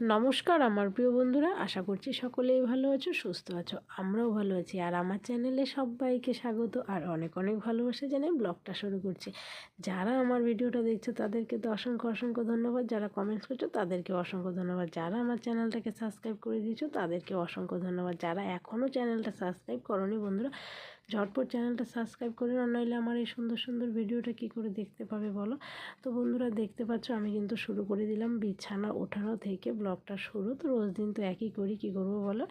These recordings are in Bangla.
নমস্কার আমার প্রিয় বন্ধুরা, আশা করছি সকলেই ভালো আছো, সুস্থ আছো, আমরাও ভালো আছি। আর আমার চ্যানেলে সবাইকে স্বাগত, আর অনেক অনেক ভালোবাসা জানিয়ে ব্লগটা শুরু করছি। যারা আমার ভিডিওটা দেখছ, তাদেরকে তো অসংখ্য অসংখ্য ধন্যবাদ। যারা কমেন্টস করছ, তাদেরকে অসংখ্য ধন্যবাদ। যারা আমার চ্যানেলটাকে সাবস্ক্রাইব করে দিয়েছ, তাদেরকে অসংখ্য ধন্যবাদ। যারা এখনও চ্যানেলটা সাবস্ক্রাইব করনি বন্ধুরা ঝটপট চ্যানেলটা সাবস্ক্রাইব করে না নইলে আমার এই সুন্দর সুন্দর ভিডিওটা কি করে দেখতে পাবে বলো? তো বন্ধুরা দেখতে পাচ্ছ আমি কিন্তু শুরু করে দিলাম বিছানা ওঠানো থেকে ব্লগটা শুরু। তো রোজ দিন তো একই করি, কি করব বলো?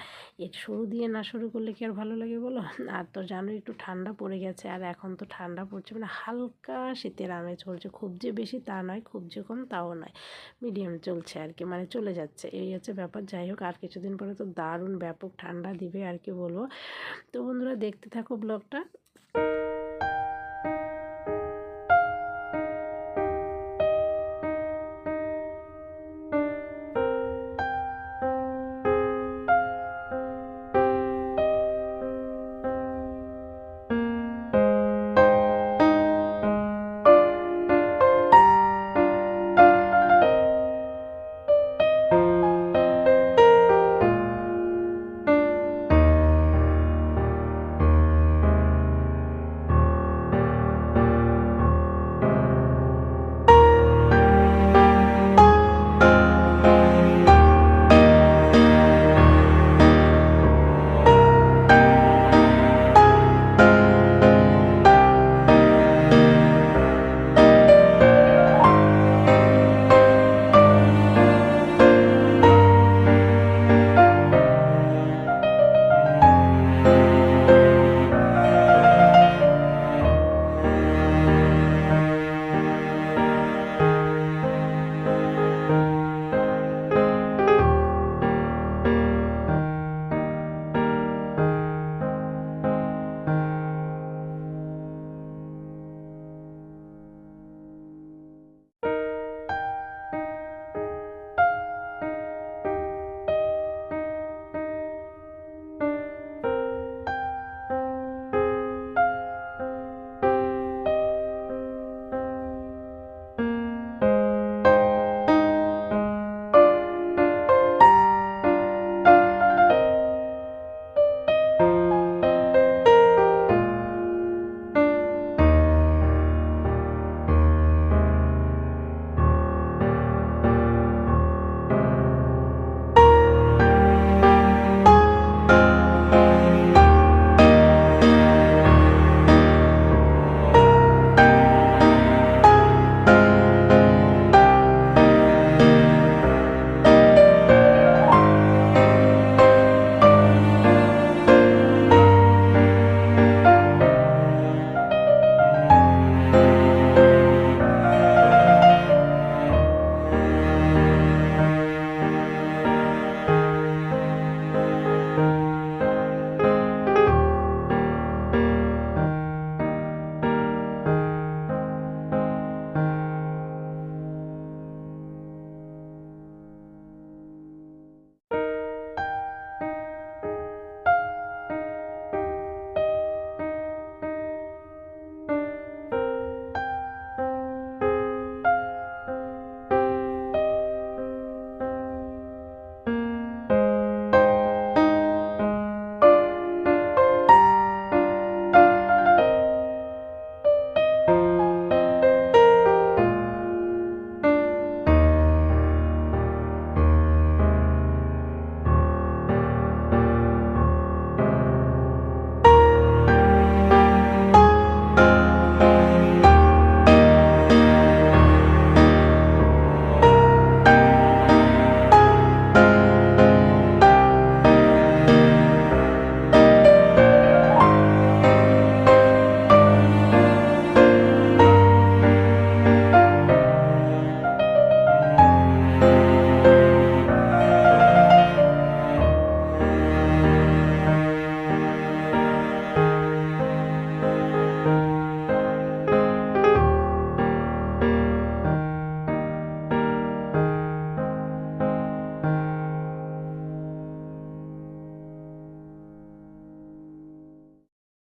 এর শুরু দিয়ে না শুরু করলে কি আর ভালো লাগে বলো? আর তো জানো একটু ঠান্ডা পড়ে গেছে, আর এখন তো ঠান্ডা পড়ছে মানে হালকা শীতের আমেজ চলছে। খুব যে বেশি তা নয়, খুব যে কম তাও নয় মিডিয়াম চলছে আর কি মানে চলে যাচ্ছে। এই হচ্ছে ব্যাপার, যাই হোক, আর কিছুদিন পরে তো দারুণ ব্যাপক ঠান্ডা দিবে আর কি বলব। তো বন্ধুরা দেখতে থাকো ব্লগটা।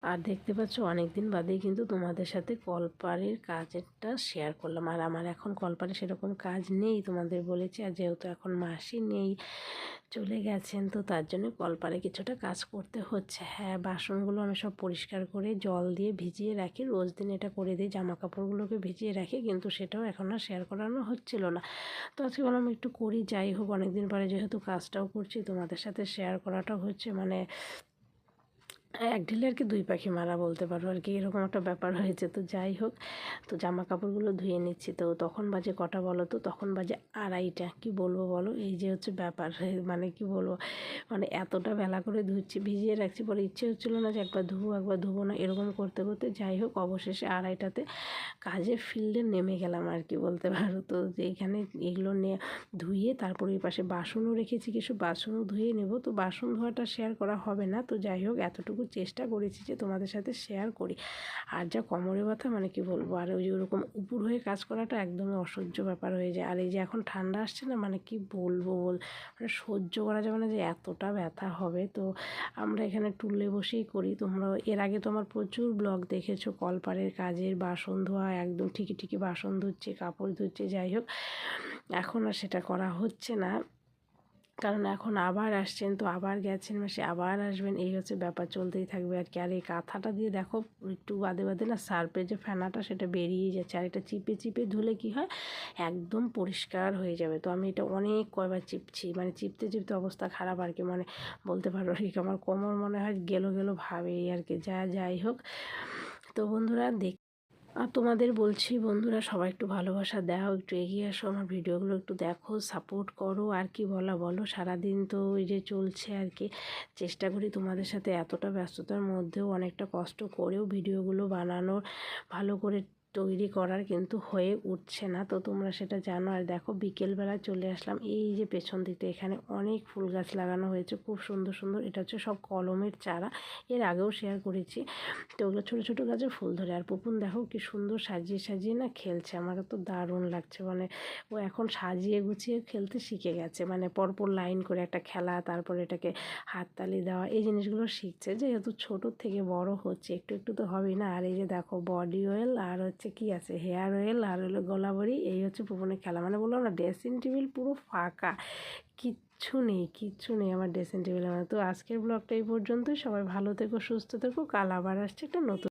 আর দেখতে পাচ্ছ অনেক দিন বাদেই কিন্তু তোমাদের সাথে কলপারের কাজেরটা শেয়ার করলাম। আর আমার এখন কলপারে সেরকম কাজ নেই, তোমাদের বলেছি, আর যেহেতু এখন মাসি নেই, চলে গেছেন, তো তার জন্য কলপারে কিছুটা কাজ করতে হচ্ছে। হ্যাঁ বাসনগুলো আমি সব পরিষ্কার করে জল দিয়ে ভিজিয়ে রাখি। রোজ দিন এটা করে দিই জামা কাপড়গুলোকে ভিজিয়ে রাখি, কিন্তু সেটাও এখন আর শেয়ার করানো হচ্ছিল না। তো আজকে বললাম একটু করি, যাই হোক, অনেকদিন পরে যেহেতু কাজটাও করছি, তোমাদের সাথে শেয়ার করাটাও হচ্ছে মানে এক ঢিলে আর কি দুই পাখি মারা বলতে পারো আর কি, এরকম একটা ব্যাপার হয়েছে। তো যাই হোক, তো জামা কাপড়গুলো ধুয়ে নিচ্ছি। তো তখন বাজে কটা বলো তো? তখন বাজে আড়াইটা। কি বলব বলো? এই যে হচ্ছে ব্যাপার মানে কি বলব? মানে এতটা বেলা করে ধুচ্ছি, ভিজিয়ে রাখছি পরে ইচ্ছে হচ্ছিল না যে একবার ধুবো একবার ধুবো না, এরকম করতে করতে যাই হোক, অবশেষে আড়াইটাতে কাজে ফিল্ডে নেমে গেলাম আর কি বলতে পারো। তো যে এখানে এগুলো নিয়ে ধুয়ে তারপরে ওই পাশে বাসনও রেখেছি, কিছু বাসনও ধুয়ে নেব। তো বাসন ধোয়াটা শেয়ার করা হবে না। তো যাই হোক, এতটুকু চেষ্টা করেছি যে তোমাদের সাথে শেয়ার করি। আর যা কোমরে ব্যথা মানে কি বলব, আর ওই ওরকম উপর হয়ে কাজ করাটা একদমই অসহ্য ব্যাপার হয়ে যায়। আর এই যে এখন ঠান্ডা আসছে না মানে কি বলব বল মানে সহ্য করা যাবে না যে এতটা ব্যথা হবে। তো আমরা এখানে টুলে বসেই করি। তোমরা এর আগে তোমার প্রচুর ব্লগ দেখেছ, কলপারের কাজের, বাসন ধোয়া, একদম ঠিকই ঠিকই বাসন ধুচ্ছে, কাপড় ধুচ্ছে, যাই হোক। এখন আর সেটা করা হচ্ছে না। কারণ এখন আবার আসছেন, তো আবার গেছেন, মাসে আবার আসবেন, এই হচ্ছে ব্যাপার, চলতেই থাকবে আর কি। আর এই কাঁথাটা দিয়ে দেখো, একটু বাদে বাদে না সার্পের যে ফেনাটা, সেটা বেরিয়ে যাচ্ছে, আর এটা চিপে চিপে ধুলে কি হয়, একদম পরিষ্কার হয়ে যাবে। তো আমি এটা অনেক কয়বার চিপছি মানে চিপতে চিপতে অবস্থা খারাপ আর কি মানে বলতে পারো আর কি, আমার কোমর মনে হয় গেলো গেলো ভাবে আর কি, যা যাই হোক। তো বন্ধুরা, দেখ আর তোমাদের বলছি, বন্ধুরা, সবাই একটু ভালোবাসা দাও, একটু এগিয়ে আসো, আমার ভিডিওগুলো একটু দেখো সাপোর্ট করো, আর কি বলা বলো, সারাদিন তো ওই যে চলছে আর কি। চেষ্টা করি তোমাদের সাথে এতটা ব্যস্ততার মধ্যেও অনেকটা কষ্ট করেও ভিডিওগুলো বানানোর, ভালো করে তৈরি করার কিন্তু হয়ে উঠছে না। তো তোমরা সেটা জানো। আর দেখো বিকেলবেলা চলে আসলাম। এই যে পেছন দিকটা, এখানে অনেক ফুল গাছ লাগানো হয়েছে। খুব সুন্দর সুন্দর। এটা হচ্ছে সব কলমের চারা। এর আগেও শেয়ার করেছি। তো ওগুলো ছোটো ছোটো গাছে ফুল ধরে। আর পুপুন, দেখো কি সুন্দর সাজিয়ে সাজিয়ে না খেলছে। আমার তো দারুণ লাগছে। মানে ও এখন সাজিয়ে গুছিয়ে খেলতে শিখে গেছে। মানে পরপর লাইন করে একটা খেলা, তারপর এটাকে হাততালি দেওয়া, এই জিনিসগুলো শিখছে। যেহেতু ছোটোর থেকে বড় হচ্ছে, একটু একটু তো হবেই না। আর এই যে দেখো বডি অয়েল আর হচ্ছে কি আছে? হেয়ার অয়েল আর হলো গোলাবরি এই হচ্ছে পুপনের খেলা। মানে বললাম না ড্রেসিং টেবিল পুরো ফাঁকা। কিচ্ছু নেই কিচ্ছু নেই আমার ড্রেসিং টেবিল আমার তো আজকের ব্লগটা এই পর্যন্তই। সবাই ভালো থেকো, সুস্থ থেকো। কাল আবার আসছে একটা নতুন